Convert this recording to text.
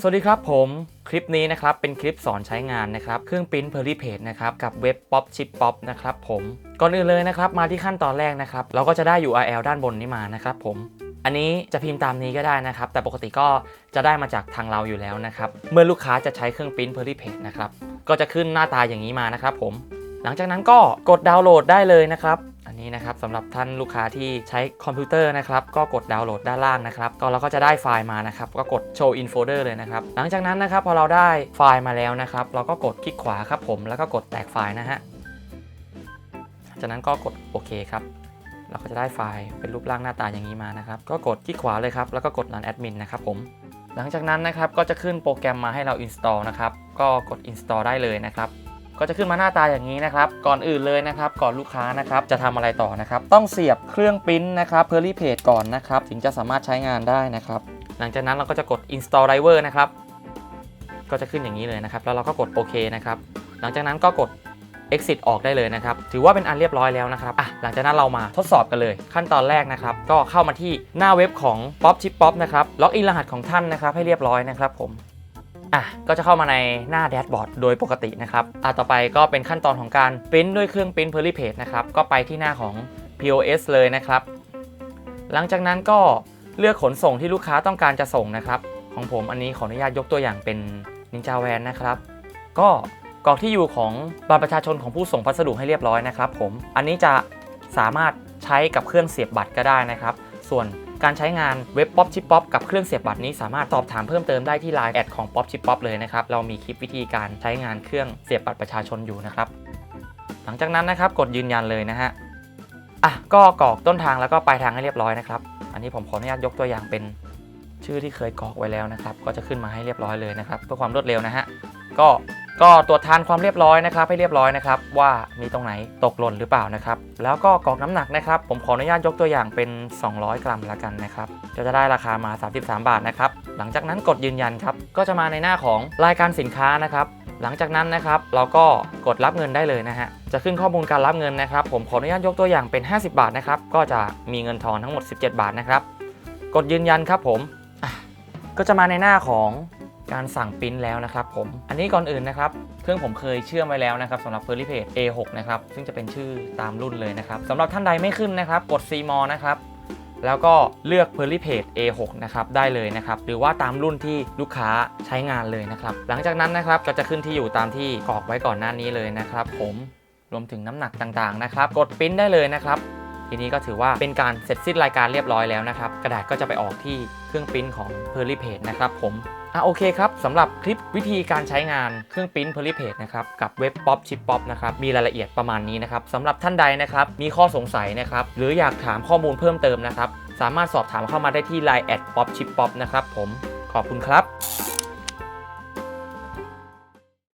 สวัสดีครับผมคลิปนี้นะครับเป็นคลิปสอนใช้งานนะครับเครื่องปริ้นเพอร์ลี่เพจนะครับกับเว็บ Pop Chip Pop นะครับผมก่อนอื่นเลยนะครับมาที่ขั้นตอนแรกนะครับเราก็จะได้ URL ด้านบนนี้มานะครับผมอันนี้จะพิมพ์ตามนี้ก็ได้นะครับ แต่ปกติก็จะได้มาจากทางเราอยู่แล้วนะครับเมื่อลูกค้าจะใช้เครื่องปริ้นเพอร์ลี่เพจนะครับก็จะขึ้นหน้าตาอย่างนี้มานะครับผมหลังจากนั้นก็กดดาวน์โหลดได้เลยนะครับ นี้นะครับสำหรับท่านลูกค้าที่ใช้คอมพิวเตอร์นะครับก็กดดาวน์โหลดด้านล่างนะครับก็เราก็จะได้ไฟล์มานะครับก็กด show in folder เลยนะครับหลังจากนั้นนะครับพอเราได้ไฟล์มาแล้วนะครับเราก็กดคลิกขวาครับผมแล้วก็กดแตกไฟล์นะฮะจากนั้นก็กดโอเคครับเราก็จะได้ไฟล์เป็นรูปร่างหน้าตาอย่างนี้มานะครับก็กดคลิกขวาเลยครับแล้วก็กด run admin นะครับผมหลังจากนั้นนะครับก็จะขึ้นโปรแกรมมาให้เรา install นะครับก็กด install ได้เลยนะครับ ก็จะขึ้นมาหน้าตาอย่างนี้นะครับ ก่อนอื่นเลยนะครับ ก่อนลูกค้านะครับ จะทำอะไรต่อนะครับ ต้องเสียบเครื่องปริ้นนะครับเพอร์ลี่เพจก่อนนะครับ ถึงจะสามารถใช้งานได้นะครับ หลังจากนั้นเราก็จะกด install driver นะครับ ก็จะขึ้นอย่างนี้เลยนะครับ แล้วเราก็กดโอเคนะครับ หลังจากนั้นก็กด exit ออกได้เลยนะครับ ถือว่าเป็นอันเรียบร้อยแล้วนะครับ อะ หลังจากนั้นเรามาทดสอบกันเลย ขั้นตอนแรกนะครับ ก็เข้ามาที่หน้าเว็บของ Pop Chip Pop นะครับ ล็อกอินรหัสของท่านนะครับ ให้เรียบร้อยนะครับผม อะก็จะเข้ามาในหน้าแดชบอร์ดโดยปกตินะครับอะต่อไปก็เป็นขั้นตอนของการปริ้นด้วยเครื่องปริ้น p e r l y Page นะครับก็ไปที่หน้าของ POS เลยนะครับ หลังจากนั้นก็เลือกขนส่งที่ลูกค้าต้องการจะส่งนะครับ ของผมอันนี้ขออนุญาตยกตัวอย่างเป็น Ninja Van นะครับ ก็กรอกที่อยู่ของบัตรประชาชนของผู้ส่งพัสดุให้เรียบร้อยนะครับ ผม อันนี้จะสามารถใช้กับเครื่องเสียบบัตรก็ได้นะครับ ส่วน การใช้งานเว็บ Pop Chip Pop กับเครื่องเสียบบัตรนี้สามารถสอบถามเพิ่มเติมได้ที่ Line แอดของ Pop Chip Pop เลยนะครับ เรามีคลิปวิธีการใช้งานเครื่องเสียบบัตรประชาชนอยู่นะครับ หลังจากนั้นนะครับกดยืนยันเลยนะฮะอะก็กรอกต้นทางแล้วก็ปลายทางให้เรียบร้อยนะครับ อันนี้ผมขออนุญาตยกตัวอย่างเป็นชื่อที่เคยกรอกไว้แล้วนะครับ ก็จะขึ้นมาให้เรียบร้อยเลยนะครับเพื่อความรวดเร็วนะฮะก็ ก็ตรวจทานความเรียบร้อยนะครับให้เรียบร้อยนะครับว่ามีตรงไหนตกหล่นหรือเปล่านะครับ แล้วก็กรอกน้ำหนักนะครับ ผมขออนุญาตยกตัวอย่างเป็น 200 กรัมละกันนะครับก็จะได้ราคามา 33 บาทนะครับหลังจากนั้นกดยืนยันครับก็จะมาในหน้าของรายการสินค้านะครับหลังจากนั้นนะครับเราก็กดรับเงินได้เลยนะฮะจะขึ้นข้อมูลการรับเงินนะครับ ผมขออนุญาตยกตัวอย่างเป็น 50 บาทนะครับก็จะมีเงินทอนทั้งหมด 17 บาทนะครับกดยืนยันครับผมก็จะมาในหน้าของ การสั่งปริ้นแล้วนะครับผม อันนี้ก่อนอื่นนะครับ เครื่องผมเคยเชื่อมไว้แล้วนะครับสำหรับ f e r r y Page A6 นะครับ ซึ่งจะเป็นชื่อตามรุ่นเลยนะครับสำหรับท่านใดไม่ขึ้นนะครับ กด C m o นะครับ แล้วก็เลือก p e r l y Page A6 นะครับ ได้เลยนะครับ หรือว่าตามรุ่นที่ลูกค้าใช้งานเลยนะครับ หลังจากนั้นนะครับก็จะขึ้นที่อยู่ตามที่กรอกไว้ก่อนหน้านี้เลยนะครับ ผม รวมถึงน้ำหนักต่างๆนะครับ กดปริ้นได้เลยนะครับ ทีนี้ก็ถือว่าเป็นการเสร็จสิ้นรายการเรียบร้อยแล้วนะครับ กระดาษก็จะไปออกที่เครื่องปริ้นของ p e r l y Page นะครับผมอะโอเคครับสำหรับคลิปวิธีการใช้งานเครื่องปริ้น p e r l y Page นะครับกับเว็บ Pop Chip Pop นะครับมีรายละเอียดประมาณนี้นะครับสำหรับท่านใดนะครับมีข้อสงสัยนะครับหรืออยากถามข้อมูลเพิ่มเติมนะครับสามารถสอบถามเข้ามาได้ที่ Line แอด Pop Chip Pop นะครับผมขอบคุณครับ